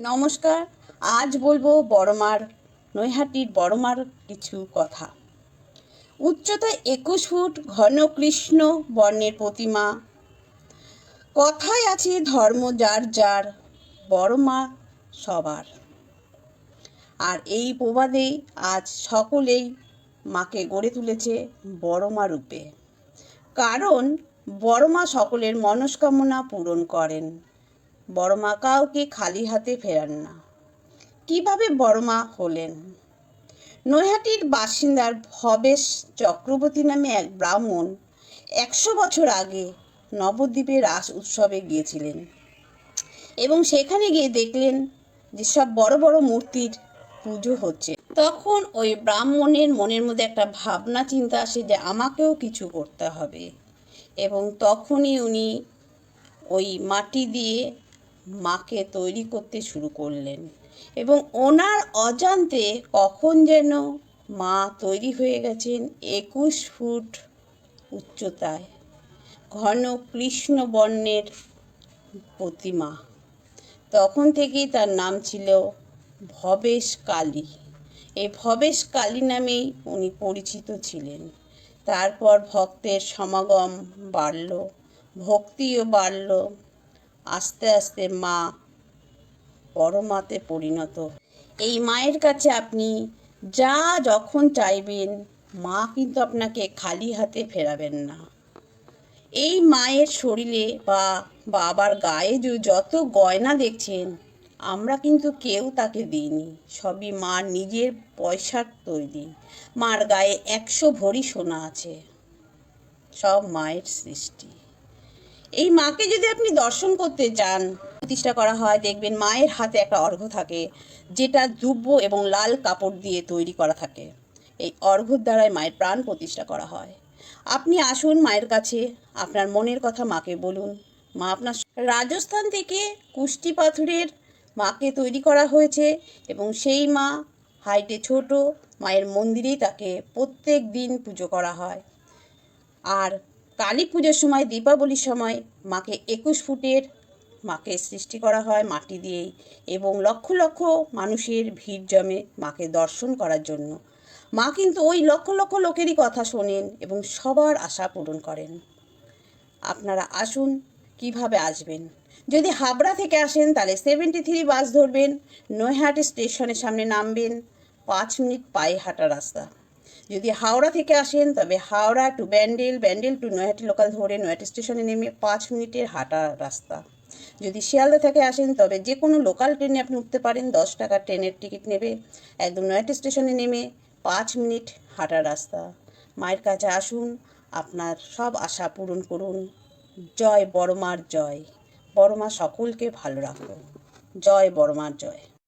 নমস্কার, আজ বলব বড়মার, নৈহাটির বড়মার কিছু কথা। উচ্চতা একুশ ফুট, ঘন কৃষ্ণ বর্ণের প্রতিমা। কথায় আছে ধর্ম যার যার, বড়মা সবার। আর এই প্রবাদেই আজ সকলেই মাকে গড়ে তুলেছে বড়মা রূপে। কারণ বড়মা সকলের মনস্কামনা পূরণ করেন। বড়মা কাউকে খালি হাতে ফেরান না। কীভাবে বড়মা হলেন? নৈহাটির বাসিন্দার ভবেশ চক্রবর্তী নামে এক ব্রাহ্মণ একশো বছর আগে নবদ্বীপে রাস উৎসবে গিয়েছিলেন এবং সেখানে গিয়ে দেখলেন যে সব বড় বড় মূর্তির পুজো হচ্ছে। তখন ওই ব্রাহ্মণের মনের মধ্যে একটা ভাবনা চিন্তা আসে যে আমাকেও কিছু করতে হবে। এবং তখনই উনি ওই মাটি দিয়ে মাকে তৈরি করতে শুরু করলেন এবং ওনার অজান্তে কখন যেন মা তৈরি হয়ে গেছেন একুশ ফুট উচ্চতায়, ঘন কৃষ্ণ বর্ণের প্রতিমা। তখন থেকেই তার নাম ছিল ভবেশ কালী। এই ভবেশ কালী নামেই উনি পরিচিত ছিলেন। তারপর ভক্তের সমাগম বাড়ল, ভক্তিও বাড়ল আস্তে আস্তে মা পরমাতে পরিণত। এই মায়ের কাছে আপনি যা যখন চাইবেন, মা কিন্তু আপনাকে খালি হাতে ফেরাবেন না। এই মায়ের শরীরে বা বাবার গায়ে যে যত গয়না দেখছেন, আমরা কিন্তু কেউ তাকে দিইনি। সবই মার নিজের পয়সার তৈরি। মার গায়ে একশো ভরি সোনা আছে। সব মায়ের সৃষ্টি। এই মাকে যদি আপনি দর্শন করতে চান, প্রতিষ্ঠা করা হয়, দেখবেন মায়ের হাতে একটা অর্ঘ্য থাকে, যেটা দুব্য এবং লাল কাপড় দিয়ে তৈরি করা থাকে। এই অর্ঘ্যর দ্বারাই মায়ের প্রাণ প্রতিষ্ঠা করা হয়। আপনি আসুন মায়ের কাছে, আপনার মনের কথা মাকে বলুন। মা আপনার রাজস্থান থেকে কুষ্টি পাথরের মাকে তৈরি করা হয়েছে এবং সেই মা হাইটে ছোট, মায়ের মন্দিরেই তাকে প্রত্যেক দিন পুজো করা হয়। আর কালী পুজোর সময়, দীপাবলির সময় মাকে একুশ ফুটের মাকে সৃষ্টি করা হয় মাটি দিয়েই এবং লক্ষ লক্ষ মানুষের ভিড় জমে মাকে দর্শন করার জন্য। মা কিন্তু ওই লক্ষ লক্ষ লোকেরই কথা শোনেন এবং সবার আশা পূরণ করেন। আপনারা আসুন, কীভাবে আসবেন? যদি হাবড়া থেকে আসেন, তাহলে সেভেন্টি থ্রি বাস ধরবেন, নৈহাটি স্টেশনের সামনে নামবেন, পাঁচ মিনিট পায়ে হাঁটা রাস্তা। যদি হাওড়া থেকে আসেন, তবে Howrah to Bandel Bandel to Naihati local ধরে নৈহাটি স্টেশনে নেমে পাঁচ মিনিটের হাঁটা রাস্তা। যদি শিয়ালদা থেকে আসেন, তবে যে কোনো লোকাল ট্রেনে আপনি উঠতে পারেন, দশ টাকা ট্রেনের টিকিট নেবে। একদম নৈহাটি স্টেশনে নেমে পাঁচ মিনিট হাঁটা রাস্তা। মায়ের কাছে আসুন, আপনার সব আশা পূরণ করুন। জয় বড়মার জয়। বড়মা সকলকে ভালো রাখো জয় বড়মার জয়।